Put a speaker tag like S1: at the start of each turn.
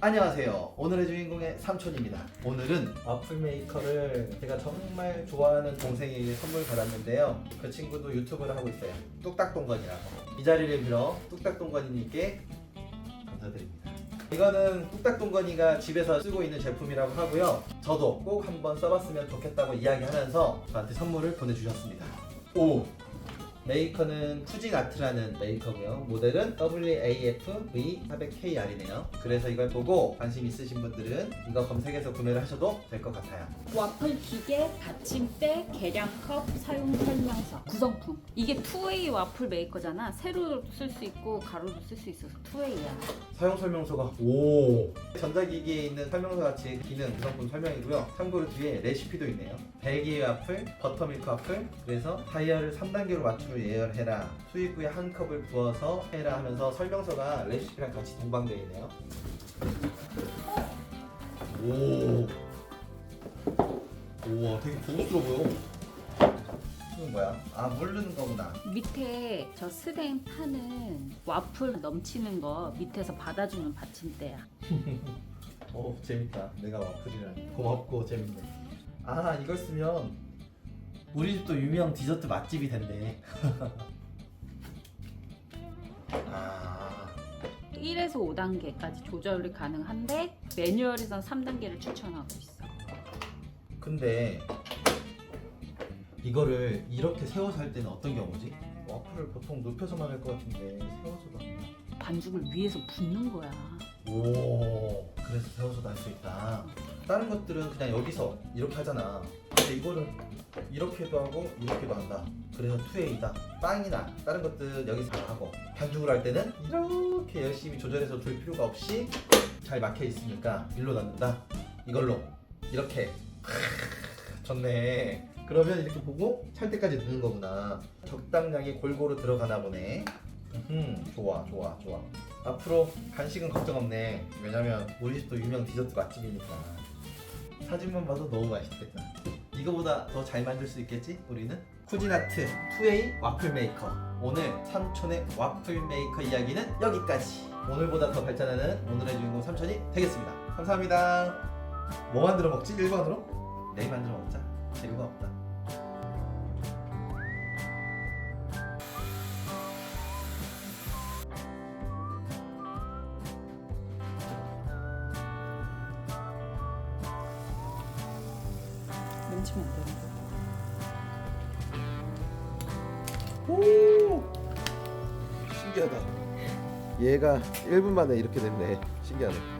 S1: 안녕하세요. 오늘의 주인공의 삼촌입니다. 오늘은 와플 메이커를 제가 정말 좋아하는 동생에게 선물 받았는데요. 그 친구도 유튜브를 하고 있어요. 뚝딱동건이라고. 이 자리를 빌어 뚝딱동건이님께 감사드립니다. 이거는 뚝딱동건이가 집에서 쓰고 있는 제품이라고 하고요. 저도 꼭 한번 써봤으면 좋겠다고 이야기하면서 저한테 선물을 보내주셨습니다. 오! 메이커는 푸진 아트라는 메이커고요. 모델은 WAF-V400KR이네요. 그래서 이걸 보고 관심 있으신 분들은 이거 검색해서 구매를 하셔도 될 것 같아요.
S2: 와플 기계, 받침대, 계량컵, 사용 설명서, 구성품. 이게 투웨이 와플 메이커잖아. 세로도 쓸 수 있고 가로도 쓸 수 있어서 투웨이야.
S1: 사용 설명서가 오 전자기기에 있는 설명서 같이 기능 구성품 설명이고요. 참고로 뒤에 레시피도 있네요. 벨기에 와플, 버터밀크 와플. 그래서 다이얼을 3단계로 맞 춤을 예열해라. 수입 후에 한 컵을 부어서 해라 하면서 설명서가 레시피랑 같이 동방되어 있네요. 오. 우와, 되게 고급스러워 보여. 이건 뭐야? 아, 물 넣는 거구나.
S2: 밑에 저 스댕 타는 와플 넘치는 거 밑에서 받아주는 받침대야.
S1: 오 재밌다. 내가 와플이라니. 고맙고 재밌네. 아 이걸 쓰면 우리 집도 유명 디저트 맛집이 된대. 아
S2: 1에서 5단계까지 조절이 가능한데 매뉴얼에선 3단계를 추천하고 있어.
S1: 근데 이거를 이렇게 세워서 할 때는 어떤 경우지? 와플을 보통 높여서만 할 것 같은데 세워서도 안 돼.
S2: 반죽을 위에서 붓는 거야.
S1: 오 그래서 세워서도 할 수 있다. 다른 것들은 그냥 여기서 이렇게 하잖아. 근데 이거는 이렇게도 하고 이렇게도 한다. 그래서 투웨이다. 빵이나 다른 것들 여기서 다 하고 반죽을 할 때는 이렇게 열심히 조절해서 둘 필요가 없이 잘 막혀 있으니까 일로 넣는다. 이걸로 이렇게 좋네. 그러면 이렇게 보고 찰 때까지 넣는 거구나. 적당량이 골고루 들어가나 보네. 음, 좋아, 좋아, 좋아. 앞으로 간식은 걱정 없네. 왜냐면 우리 집도 유명 디저트 맛집이니까. 사진만 봐도 너무 맛있겠다. 이거보다 더 잘 만들 수 있겠지? 우리는? 쿠지나트 투웨이 와플 메이커. 오늘 삼촌의 와플 메이커 이야기는 여기까지. 오늘보다 더 발전하는 오늘의 주인공 삼촌이 되겠습니다. 감사합니다. 뭐 만들어 먹지? 일반으로? 내일 만들어 먹자. 재료가 없다.
S2: 치면 안 되는 거.
S1: 오! 신기하다. 얘가 1분 만에 이렇게 됐네. 신기하네.